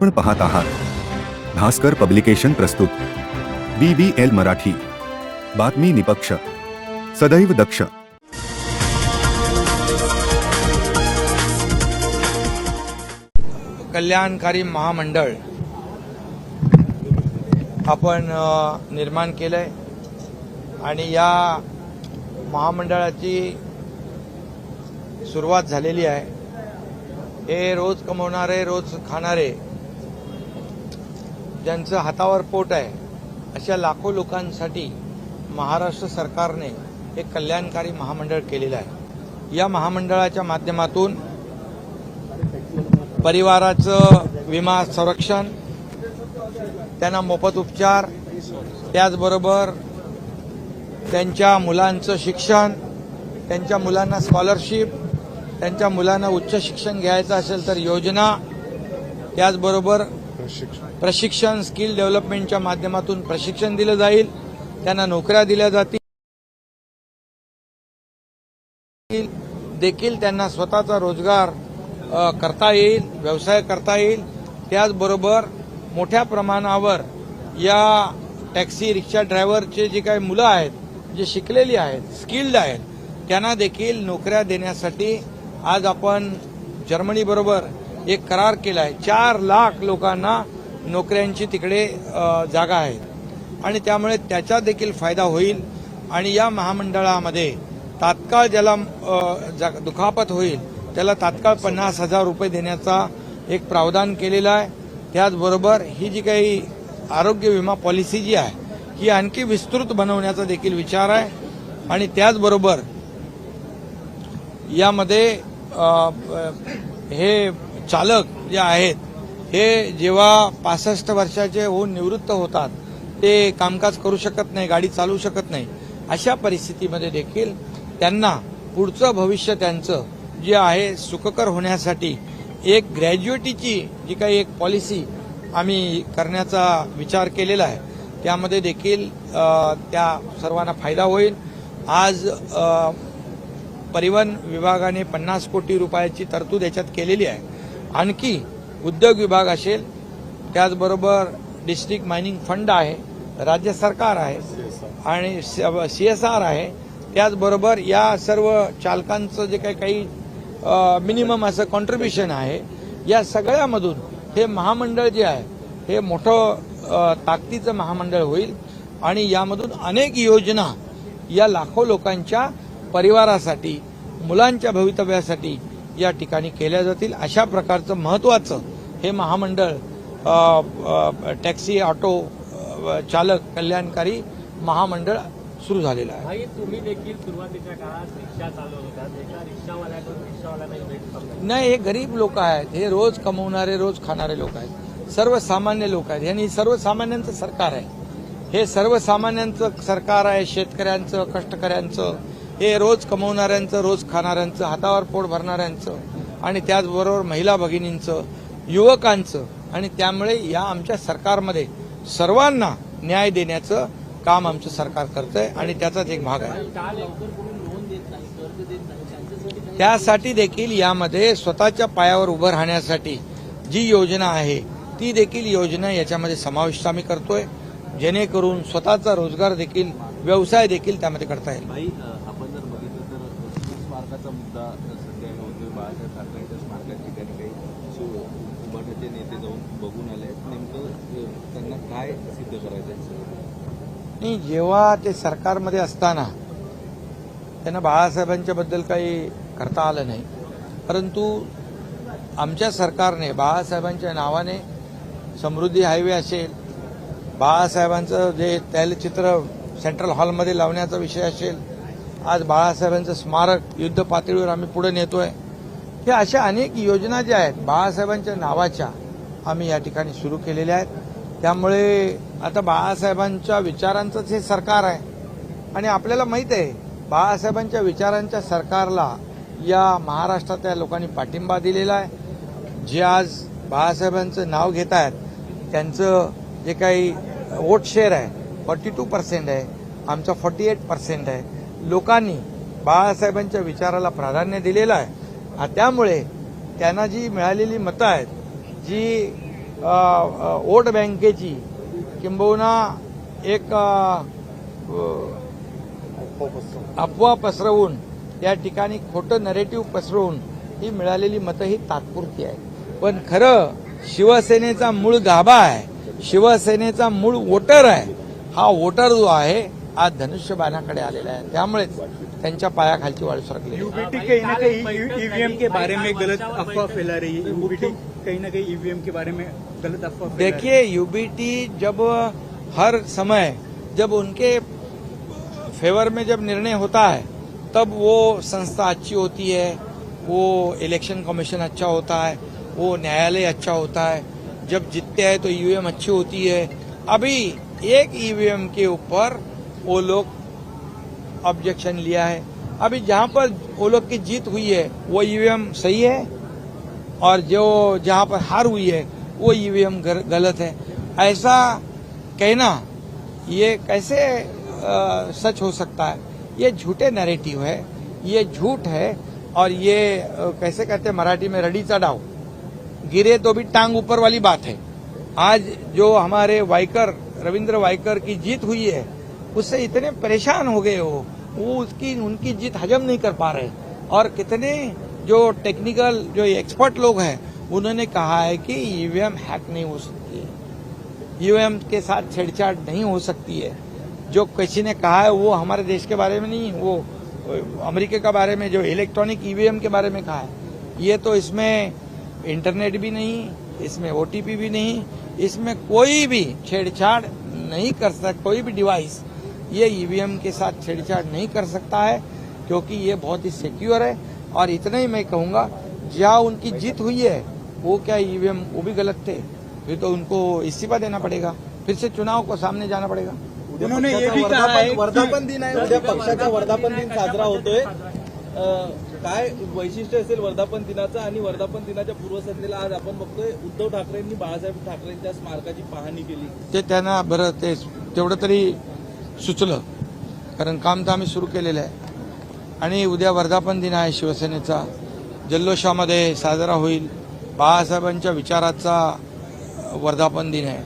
आपण पाहत आहात. भास्कर पब्लिकेशन प्रस्तुत. B B L Marathi. बातमी निपक्ष. सदैव दक्ष. कल्याणकारी महामंडळ आपण निर्माण केलं आहे आणि या महामंडळाची सुरुवात झालेली आहे. हे रोज कमवणारे रोज खाणारे ज्यांचं हातावर पोट आहे अशा लाखो लोकांसाठी महाराष्ट्र सरकारने एक कल्याणकारी महामंडळ केलेलं आहे. या महामंडळाच्या माध्यमातून परिवाराचं विमा संरक्षण त्यांना मोफत उपचार त्याचबरोबर त्यांच्या मुलांचं शिक्षण त्यांच्या मुलांना स्कॉलरशिप त्यांच्या मुलांना उच्च शिक्षण घ्यायचं असेल तर योजना त्याचबरोबर प्रशिक्षण. स्किल डेव्हलपमेंटच्या माध्यमातून प्रशिक्षण दिलं जाईल. त्यांना नोकऱ्या दिल्या जातील. देखील त्यांना स्वतःचा रोजगार करता येईल व्यवसाय करता येईल. त्याचबरोबर मोठ्या प्रमाणावर या टॅक्सी रिक्षा ड्रायव्हरचे जे काही मुलं आहेत जे शिकलेली आहेत स्किल्ड आहेत त्यांना देखील नोकऱ्या देण्यासाठी आज आपण जर्मनीबरोबर एक करार केला आहे. चार लाख लोकांना नोकऱ्यांची तिकडे जागा आहेत आणि त्यामुळे त्याचा देखील फायदा होईल. आणि या महामंडळामध्ये तात्काळ ज्याला जा- दुखापत होईल त्याला तात्काळ पन्नास हजार रुपये देण्याचा एक प्रावधान केलेला आहे. त्याचबरोबर ही जी काही आरोग्य विमा पॉलिसी जी आहे ही आणखी विस्तृत बनवण्याचा देखील विचार आहे. आणि त्याचबरोबर यामध्ये हे चालक जे आहेत हे जेव्हा पासष्ट वर्षाचे होऊन निवृत्त होतात ते कामकाज करू शकत नाही गाडी चालवू शकत नाही अशा परिस्थितीमध्ये देखील त्यांना पुढचं भविष्य त्यांचं जे आहे सुखकर होण्यासाठी एक ग्रॅज्युएटीची जी काही एक पॉलिसी आम्ही करण्याचा विचार केलेला आहे त्यामध्ये देखील त्या सर्वांना फायदा होईल. आज परिवहन विभागाने पन्नास कोटी रुपयाची तरतूद याच्यात केलेली आहे. आणखी उद्योग विभाग असेल त्याचबरोबर डिस्ट्रिक्ट मायनिंग फंड आहे राज्य सरकार आहे आणि सी एस आर आहे त्याचबरोबर या सर्व चालकांचं जे काही काही मिनिमम असं कॉन्ट्रीब्युशन आहे या सगळ्यामधून हे महामंडळ जे आहे हे मोठं ताकदीचं महामंडळ होईल आणि यामधून अनेक योजना या लाखो लोकांच्या परिवारासाठी मुलांच्या भवितव्यासाठी या ठिकाणी केल्या जातील. अशा प्रकारचं महत्वाचं हे महामंडळ टॅक्सी ऑटो चालक कल्याणकारी महामंडळ सुरू झालेलं आहे. भाई तुम्ही देखील सुरुवातीच्या काळात रिक्षा चालवत होतात एका रिक्षावाल्याकडून रिक्षावाल्याला भेट नाही. हे गरीब लोक आहेत. हे रोज कमवणारे रोज खाणारे लोक आहेत. सर्वसामान्य लोक आहेत. आणि सर्वसामान्यांचं सरकार आहे. हे सर्वसामान्यांचं सरकार आहे. शेतकऱ्यांचं कष्टकऱ्यांचं हे रोज कमवणाऱ्यांचं रोज खाणाऱ्यांचं हातावर पोट भरणाऱ्यांचं आणि त्याचबरोबर महिला भगिनींचं युवकांचं आणि त्यामुळे या आमच्या सरकारमध्ये सर्वांना न्याय देण्याचं काम आमचं सरकार करतंय आणि त्याचाच एक भाग आहे. त्यासाठी देखील यामध्ये स्वतःच्या पायावर उभं राहण्यासाठी जी योजना आहे ती देखील योजना याच्यामध्ये समाविष्ट आम्ही करतोय. जेणेकरून स्वतःचा रोजगार देखील व्यवसाय देखील त्यामध्ये करता येईल भाई अ, आपण जर बघितलं तर शिव आता सध्या होतोय बाळासाहेब ठाकरेंच्या स्मारकाच्या ठिकाणी काही शिव उभाटाचे नेते जाऊन बघून आले आहेत. नेमकं त्यांना काय सिद्ध करायचं आहे? नाही जेव्हा ते सरकारमध्ये असताना त्यांना बाळासाहेबांच्या बद्दल काही करता आलं नाही. परंतु आमच्या सरकारने बाळासाहेबांच्या नावाने समृद्धी हायवे असेल बाळासाहेबांचं जे तैलचित्र सेंट्रल हॉलमध्ये लावण्याचा विषय असेल आज बाळासाहेबांचं स्मारक युद्ध पातळीवर आम्ही पुढे नेतोय. हे अशा अनेक योजना ज्या आहेत बाळासाहेबांच्या नावाच्या आम्ही या ठिकाणी सुरू केलेल्या आहेत. त्यामुळे आता बाळासाहेबांच्या विचारांचंच हे सरकार आहे. आणि आपल्याला माहीत आहे बाळासाहेबांच्या विचारांच्या सरकारला या महाराष्ट्रातल्या लोकांनी पाठिंबा दिलेला आहे. जे आज बाळासाहेबांचं नाव घेत आहेत त्यांचं जे काही वोट शेअर आहे फॉर्टी टू पर्सेंट आहे आमचा फॉर्टी एट पर्सेंट आहे. लोकांनी बाळासाहेबांच्या विचाराला प्राधान्य दिलेलं आहे. त्यामुळे त्यांना जी मिळालेली मतं आहेत जी वोट बँकेची किंबहुना एक अफवा पसरवून या ठिकाणी खोटं नरेटिव्ह पसरवून ही मिळालेली मतं ही तात्पुरती आहे पण खरं शिवसेनेचा मूळ गाभा आहे शिवसेनेचा मूळ वोटर आहे हा वोटर जो आहे आज धनुष्यबाणाकडे आलेला आहे. त्यामुळेच त्यांच्या पायाखालची वाळू सरकली यूबीटी कहीं ना कहीं ईवीएम के बारे में गलत अफवाह फैला रही है. यूबीटी कहीं ना कहीं ईवीएम के बारे में गलत अफवाह। देखिए यूबीटी जब हर समय जब उनके फेवर में जब निर्णय होता है तब वो संस्था अच्छी होती है वो इलेक्शन कमीशन अच्छा होता है वो न्यायालय अच्छा होता है। जब जीतते हैं तो ईवीएम अच्छी होती है। अभी एक ईवीएम के ऊपर वो लोग ऑब्जेक्शन लिया है। अभी जहाँ पर वो लोग की जीत हुई है वो ईवीएम सही है? और जो जहाँ पर हार हुई है वो ईवीएम गलत है। ऐसा कहना ये कैसे अ, सच हो सकता है? ये झूठे नैरेटिव है ये झूठ है और ये कैसे कहते हैं मराठी में रडी चढ़ाओ। गिरे तो भी टांग ऊपर वाली बात है। आज जो हमारे वाइकर रविंद्र वाइकर की जीत हुई है उससे इतने परेशान हो गए हो, वो उसकी, उनकी जीत हजम नहीं कर पा रहे। और कितने जो टेक्निकल जो एक्सपर्ट लोग हैं, उन्होंने कहा है कि ईवीएम हैक नहीं हो सकती है। ईवीएम के साथ छेड़छाड़ नहीं हो सकती है। जो किसी ने कहा है, वो हमारे देश के बारे में नहीं, वो अमेरिका के बारे में, जो इलेक्ट्रॉनिक ईवीएम के बारे में कहा है। ये तो इसमें इंटरनेट भी नहीं, इसमें ओटीपी भी नहीं, इसमें कोई भी छेड़छाड़ नहीं कर सकता कोई भी डिवाइस ये ईवीएम के साथ छेड़छाड़ नहीं कर सकता है क्योंकि ये बहुत ही सिक्योर है। और इतना ही मैं कहूंगा जहाँ उनकी जीत हुई है वो क्या ईवीएम वो भी गलत थे। फिर तो उनको इस्तीफा देना पड़ेगा। फिर से चुनाव को सामने जाना पड़ेगा। उन्होंने ये भी कहा है वर्धापन दिन आहे उद्या पक्षाचा वर्धापन दिन साजरा होतोय। काय वैशिष्ट्य असेल वर्धापन दिनाचं आणि वर्धापन दिनाच्या पूर्वसंध्येला आज आपण बघतोय उद्धव ठाकरेंनी बाळासाहेब ठाकरेंच्या स्मारकाची पाहणी केली. ते त्यांना बरं ते तेवढं तरी सुचलं. कारण काम तर आम्ही सुरू केलेलं आहे. आणि उद्या वर्धापन दिन आहे शिवसेनेचा. जल्लोषामध्ये साजरा होईल. बाळासाहेबांच्या विचाराचा वर्धापन दिन आहे.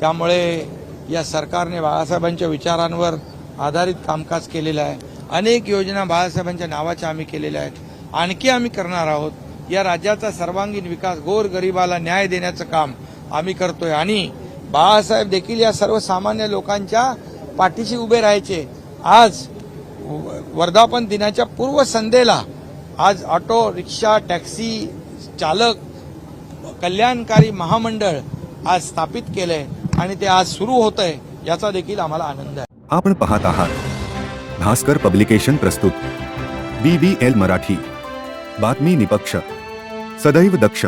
त्यामुळे या सरकारने बाळासाहेबांच्या विचारांवर आधारित कामकाज केलेलं आहे. अनेक योजना बाळासाहेबांच्या नावाच्या आम्ही केलेल्या आहेत. आणखी आम्ही करणार आहोत. या राज्याचा सर्वांगीण विकास गोर गरिबाला न्याय देण्याचं काम आम्ही करतोय. आणि बाळासाहेब देखील या सर्वसामान्य लोकांच्या पाठीशी उभे राहायचे. आज व- वर्धापन दिनाच्या पूर्वसंध्येला आज ऑटो रिक्षा टॅक्सी चालक कल्याणकारी महामंडळ आज स्थापित केलंय आणि ते आज सुरू होत आहे याचा देखील आम्हाला आनंद आहे. आपण पाहत आहात. भास्कर पब्लिकेशन प्रस्तुत. B B L Marathi. बातमी निपक्ष. सदैव दक्ष.